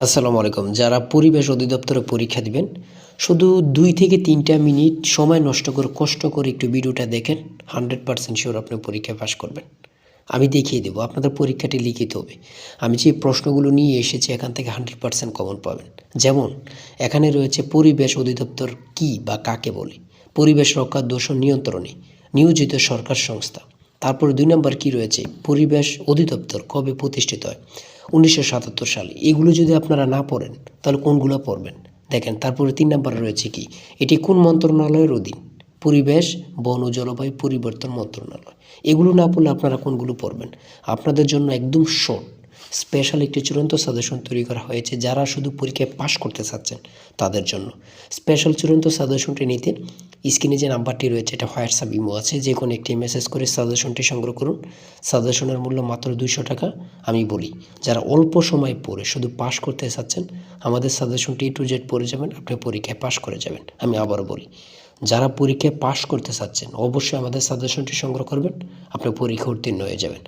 আসসালামু আলাইকুম। যারা পরিবেশ অধিদপ্তরে পরীক্ষা দিবেন, শুধু দুই থেকে তিনটা মিনিট সময় নষ্ট করে, কষ্ট করে একটু ভিডিওটা দেখেন, হান্ড্রেড পার্সেন্ট শিওর আপনি পরীক্ষায় পাশ করবেন। আমি দেখিয়ে দেবো, আপনাদের পরীক্ষাটি লিখিত হবে। আমি যে প্রশ্নগুলো নিয়ে এসেছি, এখান থেকে হান্ড্রেড পার্সেন্ট কমন পাবেন। যেমন, এখানে রয়েছে পরিবেশ অধিদপ্তর কি বা কাকে বলে? পরিবেশ রক্ষা দূষণ নিয়ন্ত্রণে নিয়োজিত সরকার সংস্থা। তারপরে দুই নম্বর কি রয়েছে? পরিবেশ অধিদপ্তর কবে প্রতিষ্ঠিত হয়? উনিশশো সাতাত্তর সালে। এগুলো যদি আপনারা না পড়েন, তাহলে কোনগুলো পড়বেন? দেখেন, তারপরে তিন নম্বরে রয়েছে কি? এটি কোন মন্ত্রণালয়ের অধীন? পরিবেশ, বন ও জলবায়ু পরিবর্তন মন্ত্রণালয়। এগুলো না পড়লে আপনারা কোনগুলো পড়বেন? আপনাদের জন্য একদম শর্ট। স্পেশাল একটি চূড়ান্ত সাজেশন তৈরি করা হয়েছে যারা শুধু পরীক্ষায় পাশ করতে চাচ্ছেন তাদের জন্য। স্পেশাল চূড়ান্ত সাজেশনটি নিতে স্ক্রিনে যে নাম্বারটি রয়েছে, এটা হোয়াটসঅ্যাপ ইমো আছে, যে কোনো একটি মেসেজ করে সাজেশনটি সংগ্রহ করুন। সাজেশনের মূল্য মাত্র দুইশো টাকা, আমি বলি। যারা অল্প সময় পড়ে শুধু পাশ করতে চাচ্ছেন, আমাদের সাজেশনটি টু জেড পড়ে যাবেন, আপনি পরীক্ষায় পাশ করে যাবেন, আমি আবারও বলি। যারা পরীক্ষায় পাশ করতে চাচ্ছেন, অবশ্যই আমাদের সাজেশনটি সংগ্রহ করবেন, আপনি পরীক্ষা উত্তীর্ণ হয়ে যাবেন।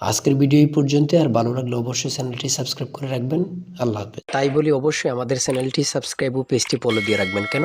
আজকের ভিডিও এই পর্যন্ত আর ভালো লাগলে অবশ্যই চ্যানেলটি সাবস্ক্রাইব করে রাখবেন। আল্লাহ হাফেজ। তাই বলি অবশ্যই আমাদের চ্যানেলটি সাবস্ক্রাইব ও পেজটি ফলো দিয়ে রাখবেন, কেন?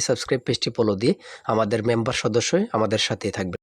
সাবস্ক্রাইব পেজটি ফলো দিয়ে আমাদের মেম্বার সদস্য আমাদের সাথে থাকবে।